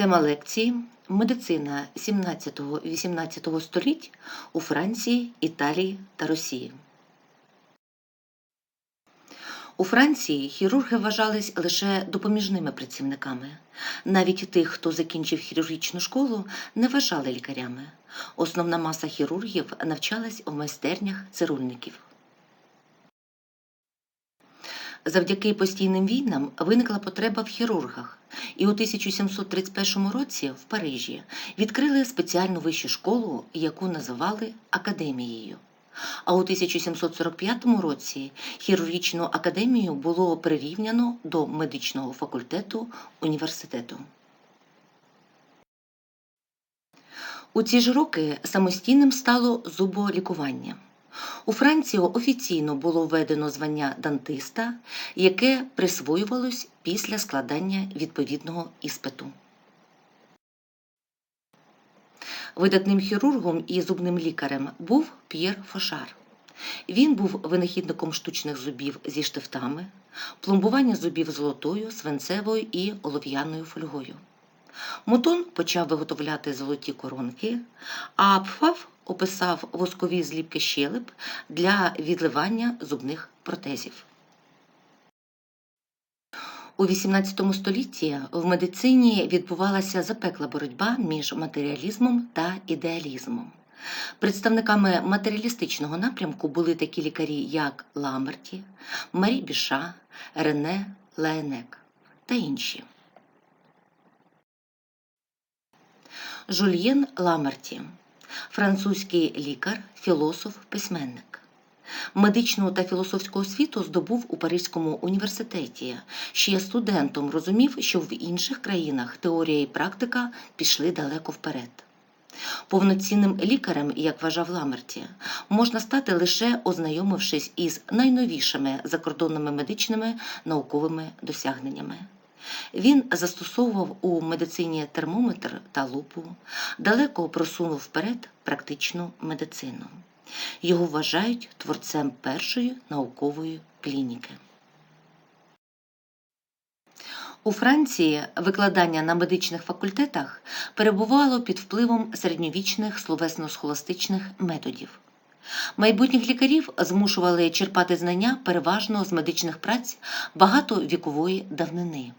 Тема лекції Медицина 17-18 століть у Франції, Італії та Росії. У Франції хірурги вважались лише допоміжними працівниками. Навіть тих, хто закінчив хірургічну школу, не вважали лікарями. Основна маса хірургів навчалась в майстернях цирульників. Завдяки постійним війнам виникла потреба в хірургах, і у 1731 році в Парижі відкрили спеціальну вищу школу, яку називали академією. А у 1745 році хірургічну академію було прирівняно до медичного факультету університету. У ці ж роки самостійним стало зуболікування. У Франції офіційно було введено звання дантиста, яке присвоювалось після складання відповідного іспиту. Видатним хірургом і зубним лікарем був П'єр Фошар. Він був винахідником штучних зубів зі штифтами, пломбування зубів золотою, свинцевою і олов'яною фольгою. Мотон почав виготовляти золоті коронки, а Пфаф описав воскові зліпки щелеп для відливання зубних протезів. У XVIII столітті в медицині відбувалася запекла боротьба між матеріалізмом та ідеалізмом. Представниками матеріалістичного напрямку були такі лікарі, як Ламерті, Марі Біша, Рене Лаенек та інші. Жульєн Ламерті французький лікар, філософ, письменник. Медичну та філософську освіту здобув у Паризькому університеті. Ще студентом розумів, що в інших країнах теорія і практика пішли далеко вперед. Повноцінним лікарем, як вважав Ламерті, можна стати лише ознайомившись із найновішими закордонними медичними науковими досягненнями. Він застосовував у медицині термометр та лупу, далеко просунув вперед практичну медицину. Його вважають творцем першої наукової клініки. У Франції викладання на медичних факультетах перебувало під впливом середньовічних словесно-схоластичних методів. Майбутніх лікарів змушували черпати знання переважно з медичних праць багатовікової давнини.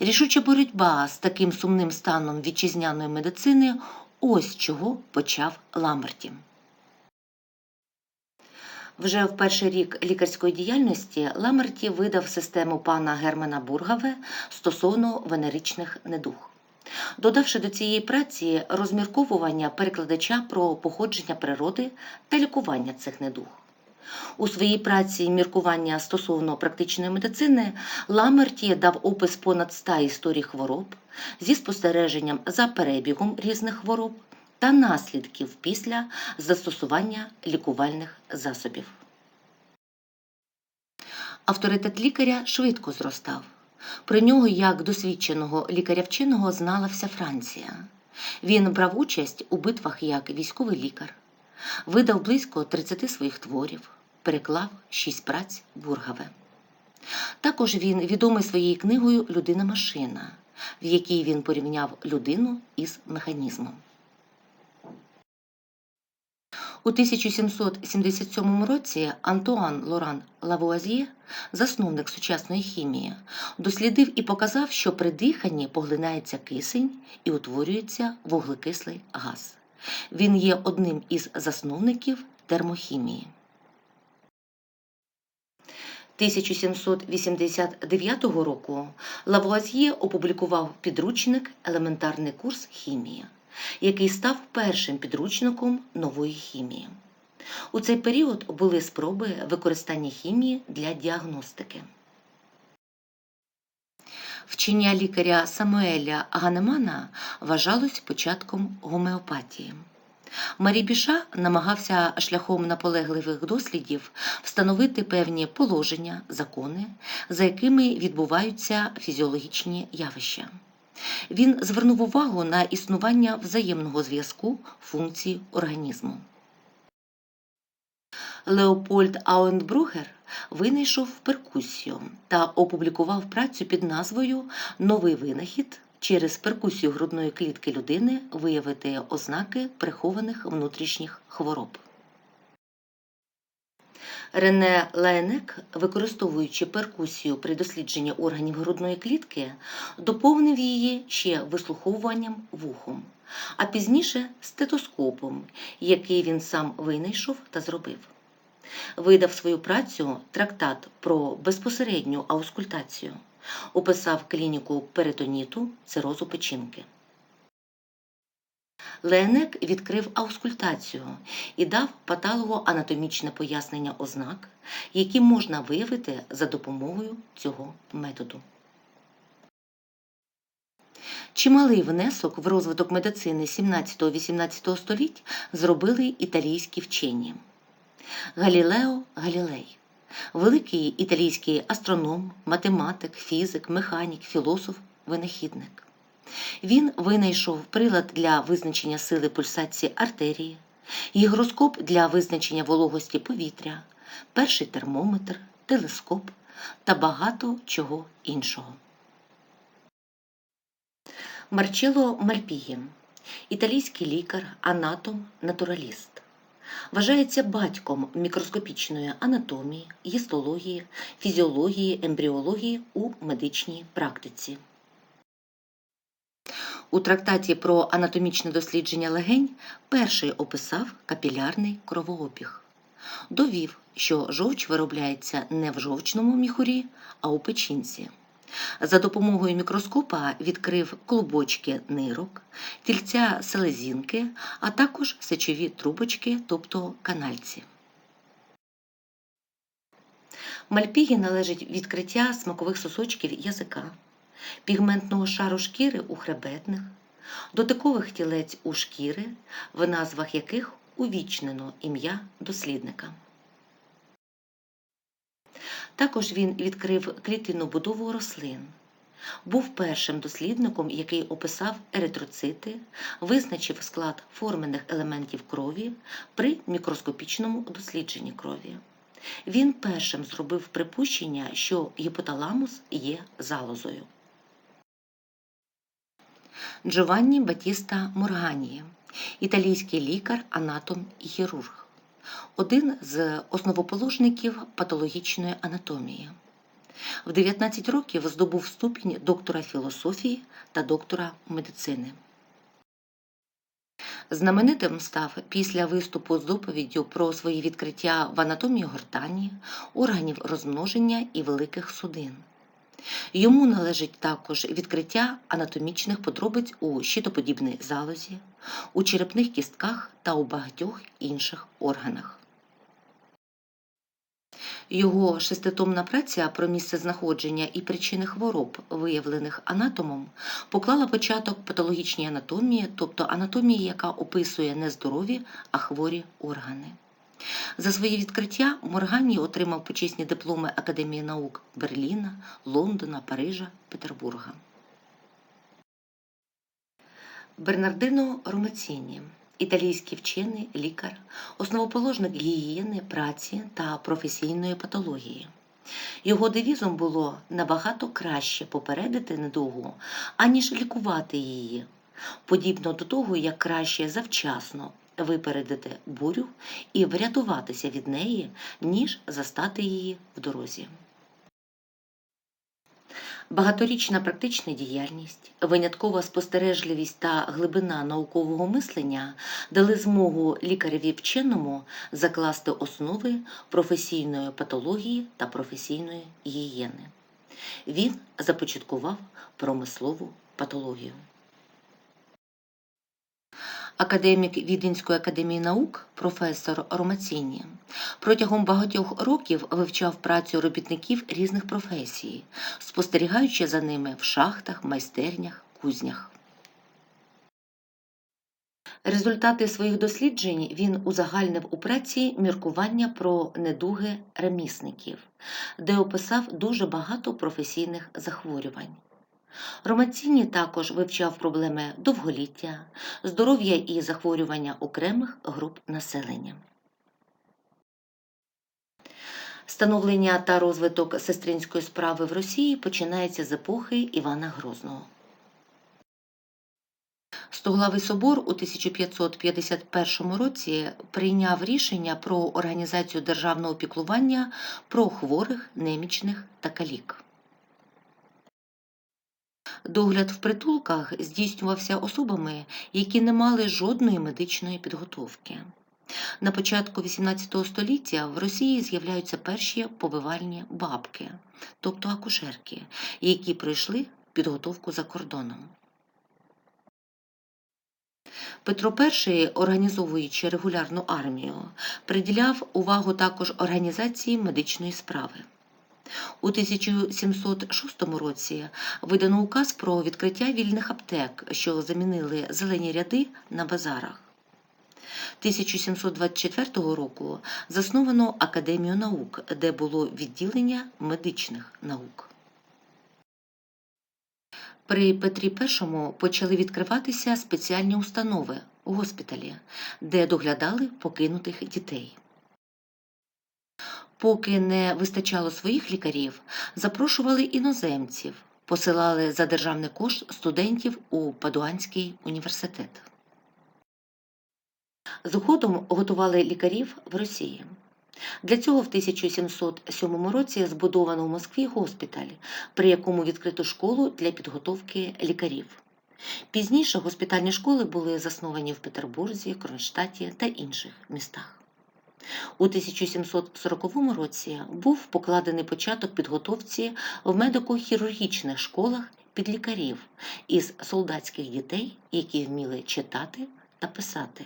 Рішуча боротьба з таким сумним станом вітчизняної медицини ось чого почав Ламерті. Вже в перший рік лікарської діяльності Ламерті видав систему пана Германа Бургаве стосовно венеричних недуг. Додавши до цієї праці розмірковування перекладача про походження природи та лікування цих недуг. У своїй праці міркування стосовно практичної медицини Ламерті дав опис понад 100 історій хвороб зі спостереженням за перебігом різних хвороб та наслідків після застосування лікувальних засобів. Авторитет лікаря швидко зростав. Про нього, як досвідченого лікаря вченого, знала вся Франція. Він брав участь у битвах як військовий лікар, видав близько 30 своїх творів, переклав шість праць Бургаве. Також він відомий своєю книгою Людина-машина, в якій він порівняв людину із механізмом. У 1777 році Антуан Лоран Лавуазьє, засновник сучасної хімії, дослідив і показав, що при диханні поглинається кисень і утворюється вуглекислий газ. Він є одним із засновників термохімії. 1789 року Лавуазьє опублікував підручник Елементарний курс хімії який став першим підручником нової хімії. У цей період були спроби використання хімії для діагностики. Вчення лікаря Самуеля Ганемана вважалось початком гомеопатії. Марі Біша намагався шляхом наполегливих дослідів встановити певні положення, закони, за якими відбуваються фізіологічні явища. Він звернув увагу на існування взаємного зв'язку функцій організму. Леопольд Ауенбрухер винайшов перкусію та опублікував працю під назвою Новий винахід через перкусію грудної клітки людини виявити ознаки прихованих внутрішніх хвороб. Рене Лайнек, використовуючи перкусію при дослідженні органів грудної клітки, доповнив її ще вислуховуванням вухом, а пізніше стетоскопом, який він сам винайшов та зробив. Видав свою працю трактат про безпосередню аускультацію, описав клініку перитоніту, цирозу печінки. Ленек відкрив аускультацію і дав патологоанатомічне пояснення ознак, які можна виявити за допомогою цього методу. Чималий внесок в розвиток медицини 17-18 століть зробили італійські вчені. Галілео Галілей великий італійський астроном, математик, фізик, механік, філософ, винахідник. Він винайшов прилад для визначення сили пульсації артерії, гігроскоп для визначення вологості повітря, перший термометр, телескоп та багато чого іншого. Марчело Мальпігі італійський лікар, анатом, натураліст. Вважається батьком мікроскопічної анатомії, гістології, фізіології, ембріології у медичній практиці. У трактаті про анатомічне дослідження легень перший описав капілярний кровообіг. Довів, що жовч виробляється не в жовчному міхурі, а у печінці. За допомогою мікроскопа відкрив клубочки нирок, тільця селезінки, а також сечові трубочки, тобто канальці. Мальпігі належить відкриття смакових сосочків язика, пігментного шару шкіри у хребетних, дотикових тілець у шкіри, в назвах яких увічнено ім'я дослідника. Також він відкрив клітинну будову рослин. Був першим дослідником, який описав еритроцити, визначив склад формених елементів крові при мікроскопічному дослідженні крові. Він першим зробив припущення, що гіпоталамус є залозою. Джованні Батіста Моргані, італійський лікар, анатом і хірург, один з основоположників патологічної анатомії. В 19 років здобув ступінь доктора філософії та доктора медицини. Знаменитим став після виступу з доповіддю про свої відкриття в анатомії гортані, органів розмноження і великих судин. Йому належить також відкриття анатомічних подробиць у щитоподібній залозі, у черепних кістках та у багатьох інших органах. Його шеститомна праця про місце знаходження і причини хвороб, виявлених анатомом, поклала початок патологічній анатомії, тобто анатомії, яка описує не здорові, а хворі органи. За свої відкриття Моргані отримав почесні дипломи Академії наук Берліна, Лондона, Парижа, Петербурга. Бернардино Ромаціні італійський вчений лікар, основоположник гігієни, праці та професійної патології. Його девізом було набагато краще попередити недугу, аніж лікувати її, подібно до того, як краще завчасно випередити бурю і врятуватися від неї, ніж застати її в дорозі. Багаторічна практична діяльність, виняткова спостережливість та глибина наукового мислення дали змогу лікареві вченому закласти основи професійної патології та професійної гігієни. Він започаткував промислову патологію. Академік Віденської академії наук, професор Ромаціні, протягом багатьох років вивчав працю робітників різних професій, спостерігаючи за ними в шахтах, майстернях, кузнях. Результати своїх досліджень він узагальнив у праці міркування про недуги ремісників, де описав дуже багато професійних захворювань. Ромаціні також вивчав проблеми довголіття, здоров'я і захворювання окремих груп населення. Становлення та розвиток сестринської справи в Росії починається з епохи Івана Грозного. Стоглавий собор у 1551 році прийняв рішення про організацію державного піклування про хворих, немічних та калік. Догляд в притулках здійснювався особами, які не мали жодної медичної підготовки. На початку XVIII століття в Росії з'являються перші повивальні бабки, тобто акушерки, які пройшли підготовку за кордоном. Петро І, організовуючи регулярну армію, приділяв увагу також організації медичної справи. У 1706 році видано указ про відкриття вільних аптек, що замінили зелені ряди на базарах. 1724 року засновано Академію наук, де було відділення медичних наук. При Петрі І почали відкриватися спеціальні установи госпіталі, де доглядали покинутих дітей. Поки не вистачало своїх лікарів, запрошували іноземців, посилали за державний кошт студентів у Падуанський університет. Згодом готували лікарів в Росії. Для цього в 1707 році збудовано в Москві госпіталь, при якому відкрито школу для підготовки лікарів. Пізніше госпітальні школи були засновані в Петербурзі, Кронштадті та інших містах. У 1740 році був покладений початок підготовці в медико-хірургічних школах під лікарів із солдатських дітей, які вміли читати та писати.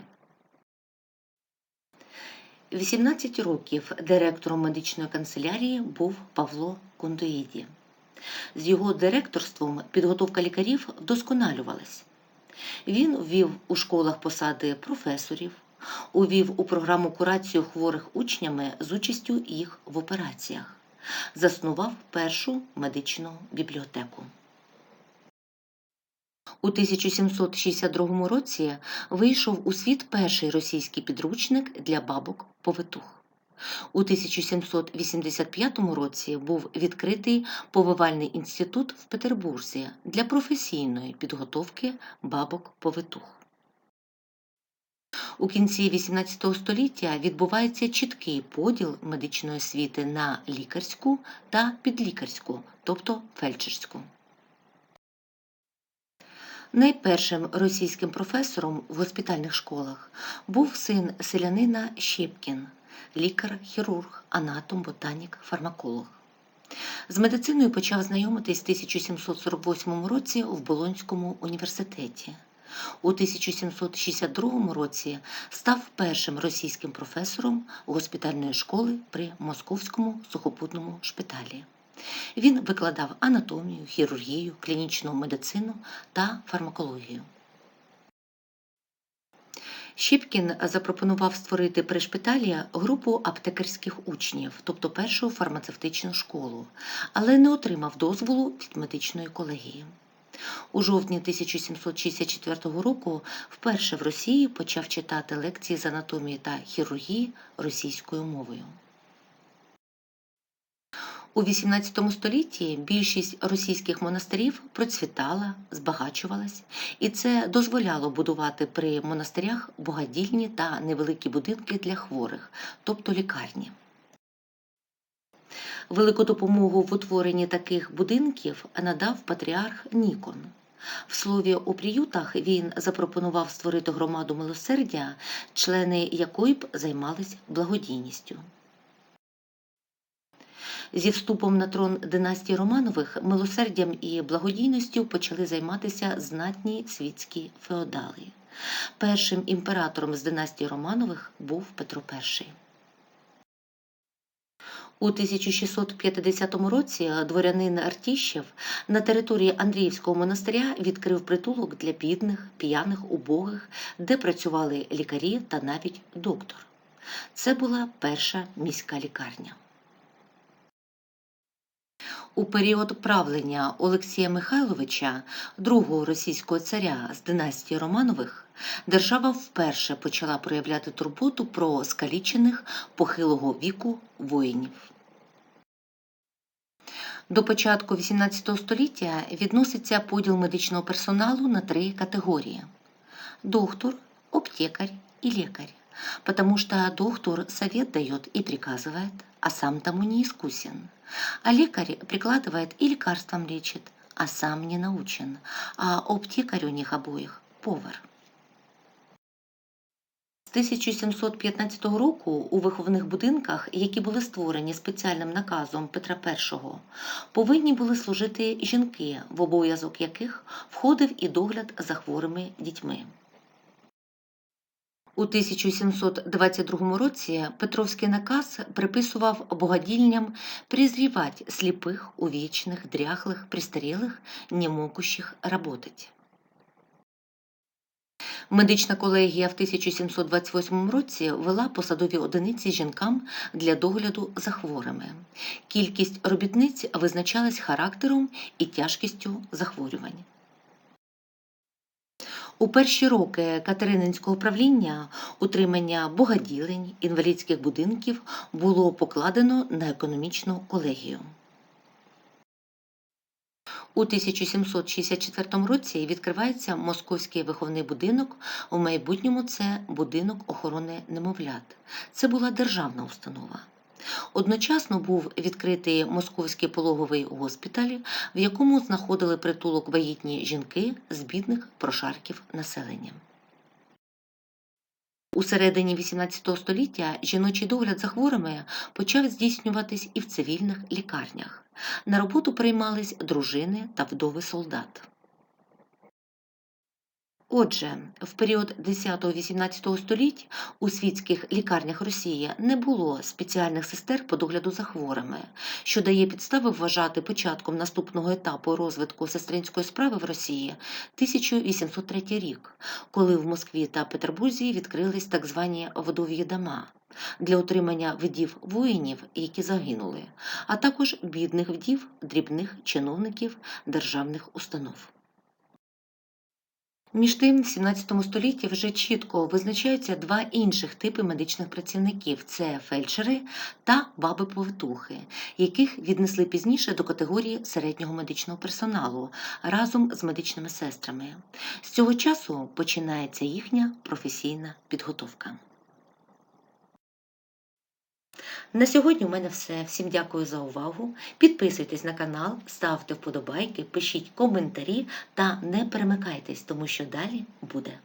18 років директором медичної канцелярії був Павло Кондоїді. З його директорством підготовка лікарів вдосконалювалась. Він ввів у школах посади професорів, увів у програму курацію хворих учнями з участю їх в операціях, заснував першу медичну бібліотеку. У 1762 році вийшов у світ перший російський підручник для бабок повитух. У 1785 році був відкритий повивальний інститут в Петербурзі для професійної підготовки бабок повитух. У кінці XVIII століття відбувається чіткий поділ медичної освіти на лікарську та підлікарську, тобто фельдшерську. Найпершим російським професором в госпітальних школах був син селянина Щепкін, лікар, хірург, анатом, ботанік, фармаколог. З медициною почав знайомитись в 1748 році в Болонському університеті. У 1762 році став першим російським професором госпітальної школи при Московському сухопутному шпиталі. Він викладав анатомію, хірургію, клінічну медицину та фармакологію. Щіпкін запропонував створити при шпиталі групу аптекарських учнів, тобто першу фармацевтичну школу, але не отримав дозволу від медичної колегії. У жовтні 1764 року вперше в Росії почав читати лекції з анатомії та хірургії російською мовою. У XVIII столітті більшість російських монастирів процвітала, збагачувалась, і це дозволяло будувати при монастирях богадільні та невеликі будинки для хворих, тобто лікарні. Велику допомогу в утворенні таких будинків надав патріарх Нікон. В слові у приютах він запропонував створити громаду милосердя, члени якої б займались благодійністю. Зі вступом на трон династії Романових милосердям і благодійністю почали займатися знатні світські феодали. Першим імператором з династії Романових був Петро І. У 1650 році дворянин Артіщев на території Андріївського монастиря відкрив притулок для бідних, п'яних, убогих, де працювали лікарі та навіть доктор. Це була перша міська лікарня. У період правлення Олексія Михайловича, другого російського царя з династії Романових, держава вперше почала проявляти турботу про скалічених похилого віку воїнів. До початку XVIII століття відноситься поділ медичного персоналу на три категорії: доктор, аптекарь и лекарь, потому что доктор совет дает и приказывает, а сам тому не искусен, а лекарь прикладывает и лекарством лечит, а сам не научен, а аптекарь у них обоих – повар. З 1715 року у виховних будинках, які були створені спеціальним наказом Петра І, повинні були служити жінки, в обов'язок яких входив і догляд за хворими дітьми. У 1722 році Петровський наказ приписував богадільням презрівати сліпих, увічних, дряхлих, пристарілих, не могущих работать. Медична колегія в 1728 році вела посадові одиниці жінкам для догляду за хворими. Кількість робітниць визначалась характером і тяжкістю захворювань. У перші роки Катерининського правління утримання богаділень, інвалідських будинків було покладено на економічну колегію. У 1764 році відкривається Московський виховний будинок. У майбутньому це будинок охорони немовлят. Це була державна установа. Одночасно був відкритий Московський пологовий госпіталь, в якому знаходили притулок вагітні жінки з бідних прошарків населення. У середині XVIII століття жіночий догляд за хворими почав здійснюватись і в цивільних лікарнях. На роботу приймались дружини та вдови солдат. Отже, в період 10-18 століть у світських лікарнях Росії не було спеціальних сестер по догляду за хворими, що дає підстави вважати початком наступного етапу розвитку сестринської справи в Росії 1803 рік, коли в Москві та Петербурзі відкрились так звані вдов'ї дома для утримання вдів воїнів, які загинули, а також бідних вдів, дрібних чиновників державних установ. Між тим, в 17 столітті вже чітко визначаються два інших типи медичних працівників це фельдшери та баби-повитухи, яких віднесли пізніше до категорії середнього медичного персоналу разом з медичними сестрами. З цього часу починається їхня професійна підготовка. На сьогодні у мене все. Всім дякую за увагу. Підписуйтесь на канал, ставте вподобайки, пишіть коментарі та не перемикайтесь, тому що далі буде.